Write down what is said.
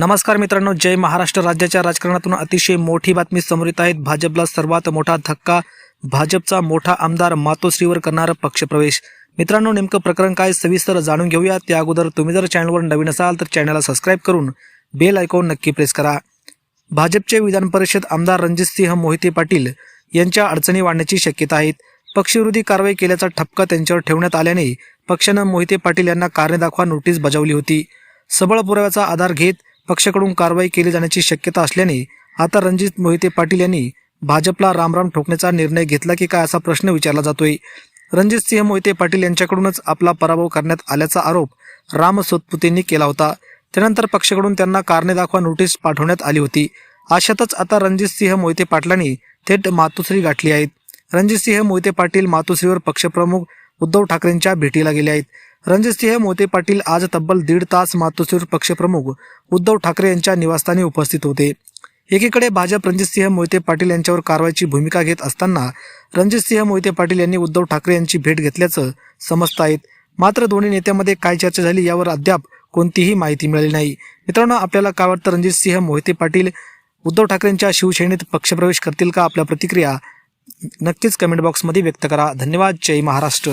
नमस्कार मित्रांनो जय महाराष्ट्र. राज्याच्या राजकारणातून अतिशय मोठी बातमी समोर येत आहेत भाजपला सर्वात मोठा धक्का भाजपचा मोठा आमदार मातोश्रीवर करणार पक्षप्रवेश. मित्रांनो नेमकं प्रकरण काय सविस्तर जाणून घेऊया. त्या अगोदर तुम्ही जर चॅनलवर नवीन असाल तर चॅनलला सबस्क्राईब करून बेल आयकॉन नक्की प्रेस करा. भाजपचे विधान परिषद आमदार रणजितसिंह मोहिते पाटील यांच्या अडचणी वाढण्याची शक्यता आहेत. पक्षविरोधी कारवाई केल्याचा ठपका त्यांच्यावर ठेवण्यात आल्याने पक्षानं मोहिते पाटील यांना कारणे दाखवा नोटीस बजावली होती. सबळ पुराव्याचा आधार घेत पक्षाकडून कारवाई केली जाण्याची शक्यता असल्याने आता रणजित मोहिते पाटील यांनी भाजपला रामराम ठोकण्याचा निर्णय घेतला की काय असा प्रश्न विचारला जातोय. रणजितसिंह मोहिते पाटील यांच्याकडूनच आपला पराभव करण्यात आल्याचा आरोप राम सोतपुतेंनी केला होता. त्यानंतर पक्षाकडून त्यांना कारणे दाखवा नोटीस पाठवण्यात आली होती. अशातच आता रणजित सिंह मोहिते पाटलांनी थेट मातोश्री गाठली आहेत. रणजित सिंह मोहिते पाटील मातोश्रीवर पक्षप्रमुख उद्धव ठाकरेंच्या भेटीला गेले आहेत. रणजितसिंह मोहिते पाटील आज तब्बल दीड तास मातोश्रीवर पक्षप्रमुख उद्धव ठाकरे यांच्या निवासस्थानी उपस्थित होते. एकीकडे भाजप रणजितसिंह मोहिते पाटील यांच्यावर कारवाईची भूमिका घेत असताना रणजितसिंह मोहिते पाटील यांनी उद्धव ठाकरे यांची भेट घेतल्याचं समजत आहेत. मात्र दोन्ही नेत्यांमध्ये काय चर्चा झाली यावर अद्याप कोणतीही माहिती मिळाली नाही. मित्रांनो आपल्याला काय वाटतं? रणजितसिंह मोहिते पाटील उद्धव ठाकरेंच्या शिवसेनेत पक्षप्रवेश करतील का? आपल्या प्रतिक्रिया नक्कीच कमेंट बॉक्समध्ये व्यक्त करा. धन्यवाद. जय महाराष्ट्र.